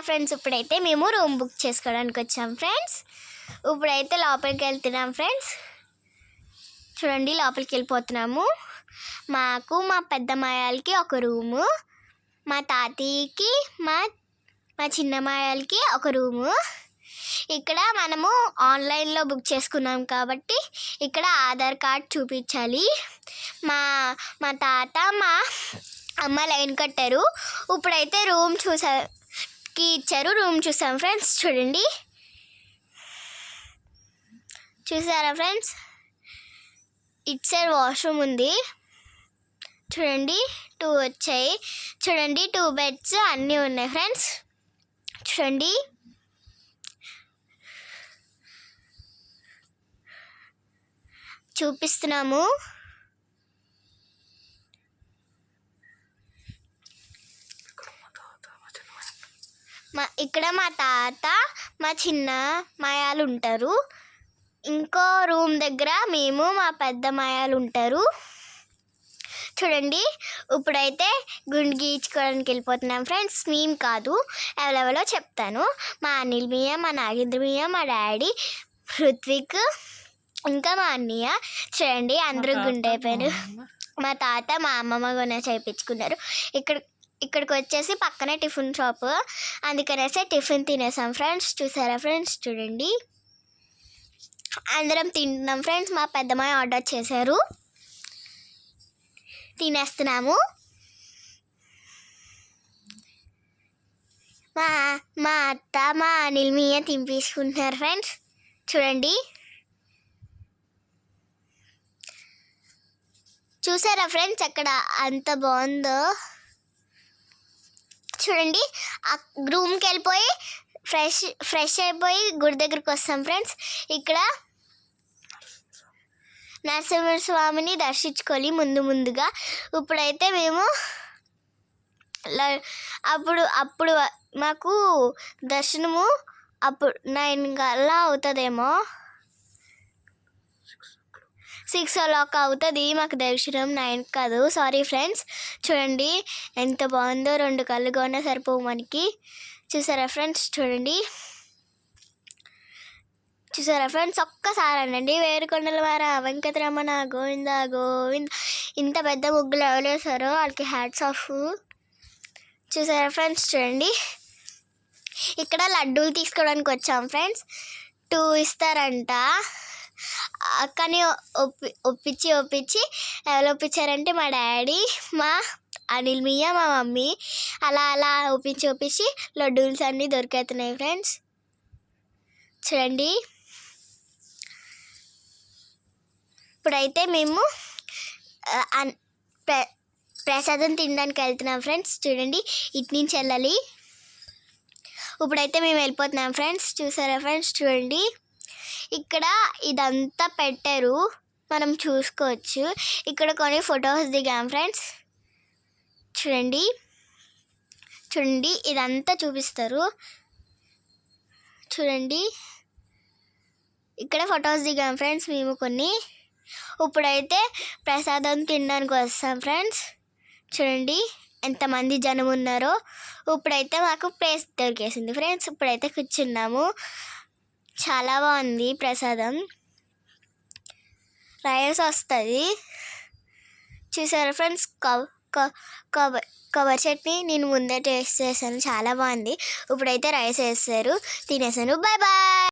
Hi friends ఇప్పుడైతే మేము room book చేసుకోవడానికి వచ్చాం ఫ్రెండ్స్. ఇప్పుడైతే లోపలికి వెళ్తున్నాం ఫ్రెండ్స్. చూడండి లోపలికి వెళ్ళిపోతున్నాము. మాకు మా పెద్ద మాయాలకి ఒక రూము మా తాతయ్యకి మా మా చిన్న మాయాలకి ఒక రూము. ఇక్కడ మనము ఆన్లైన్లో బుక్ చేసుకున్నాం కాబట్టి ఇక్కడ ఆధార్ కార్డ్ చూపించాలి. మా మా తాత మా అమ్మ లైన్ కట్టారు. ఇప్పుడైతే రూమ్ చూసా కి ఇచ్చారు రూమ్ చూసాం ఫ్రెండ్స్ చూడండి. చూసారా ఫ్రెండ్స్ ఇట్ సైడ్ వాష్రూమ్ ఉంది. చూడండి టూ వచ్చాయి. చూడండి టూ బెడ్స్ అన్నీ ఉన్నాయి ఫ్రెండ్స్ చూడండి. చూపిస్తున్నాము. మా ఇక్కడ మా తాత మా చిన్న మాయాలు ఉంటారు ఇంకో రూమ్ దగ్గర మేము మా పెద్ద మాయాలు ఉంటారు చూడండి ఇప్పుడైతే గుండు గీయించుకోవడానికి వెళ్ళిపోతున్నాం ఫ్రెండ్స్. మేము కాదు ఎవరెవరో చెప్తాను. మా అనిల్ మియా మా నాగేంద్ర మియా మా డాడీ హృత్విక్ ఇంకా మా అన్నయ్య. చూడండి అందరూ గుండె అయిపోయారు మా తాత మా అమ్మమ్మ కూడా చేయించుకున్నారు ఇక్కడ ఇక్కడికి వచ్చేసి పక్కనే టిఫిన్ షాప్. అందుకనేసి టిఫిన్ తినేసాం ఫ్రెండ్స్. చూసారా ఫ్రెండ్స్? చూడండి. అందరం తింటున్నాం ఫ్రెండ్స్. మా పెద్దమ్మాయి ఆర్డర్ చేశారు. తినేస్తున్నాము. మా మా అత్త మా అనిల్ మీయ తినిపించుకుంటున్నారు ఫ్రెండ్స్. చూడండి. చూసారా ఫ్రెండ్స్ అక్కడ అంత బాగుందో? చూడండి. ఆ రూమ్కి వెళ్ళిపోయి ఫ్రెష్ ఫ్రెష్ అయిపోయి గుడి దగ్గరికి వస్తాం ఫ్రెండ్స్. ఇక్కడ నరసింహస్వామిని దర్శించుకోవాలి ముందు ముందుగా ఇప్పుడైతే మేము ల- అప్పుడు అప్పుడు మాకు దర్శనము అప్పుడు నైన్ కల్లా అవుతుందేమో. సిక్స్ ఓ క్లాక్ అవుతుంది. మాకు దర్శనం నైన్ కాదు. సారీ ఫ్రెండ్స్ చూడండి ఎంత బాగుందో రెండు కళ్ళు కొన్నా సరిపోవు మనకి. చూసారా ఫ్రెండ్స్ చూడండి. చూసారా ఫ్రెండ్స్ ఒక్కసారి అనండి వేరుకొండల వార వెంకటరమణ గోవింద గోవింద్. ఇంత పెద్ద ముగ్గులు ఎవరేసారో వాళ్ళకి హ్యాట్స్ ఆఫ్ చూసారా ఫ్రెండ్స్ చూడండి. ఇక్కడ లడ్డూలు తీసుకోవడానికి వచ్చాం ఫ్రెండ్స్ టూ ఇస్తారంట. కానీ ఒప్పి ఒప్పించి ఒప్పించి ఎవరు ఒప్పించారంటే మా డాడీ మా అనిల్ మియా మా మమ్మీ. అలా అలా ఒప్పించి ఒప్పించి లడ్డూల్స్ అన్నీ దొరికేస్తున్నాయి ఫ్రెండ్స్. చూడండి. ఇప్పుడైతే మేము ప్రసాదం తినడానికి వెళ్తున్నాం ఫ్రెండ్స్. చూడండి ఇటు నుంచి వెళ్ళాలి. ఇప్పుడైతే మేము వెళ్ళిపోతున్నాం ఫ్రెండ్స్. చూసారా ఫ్రెండ్స్? చూడండి. ఇక్కడ ఇదంతా పెట్టారు. మనం చూసుకోవచ్చు. ఇక్కడ కొన్ని ఫొటోస్ దిగాం ఫ్రెండ్స్. చూడండి. చూడండి ఇదంతా చూపిస్తారు. చూడండి. ఇక్కడ ఫొటోస్ దిగాం ఫ్రెండ్స్ మేము కొన్ని. ఇప్పుడైతే ప్రసాదం తినడానికి వస్తాం ఫ్రెండ్స్. చూడండి ఎంతమంది జనం ఉన్నారో. ఇప్పుడైతే మాకు ప్లేస్ దొరికేసింది ఫ్రెండ్స్. ఇప్పుడైతే కూర్చున్నాము. చాలా బాగుంది ప్రసాదం. రైస్ వస్తుంది. చూసారా ఫ్రెండ్స్? కొబ్బరి కొబ్బరి చట్నీ నేను ముందే టేస్ట్ చేశాను. చాలా బాగుంది. ఇప్పుడైతే రైస్ వేస్తారు. తినేసాను బాయ్ బాయ్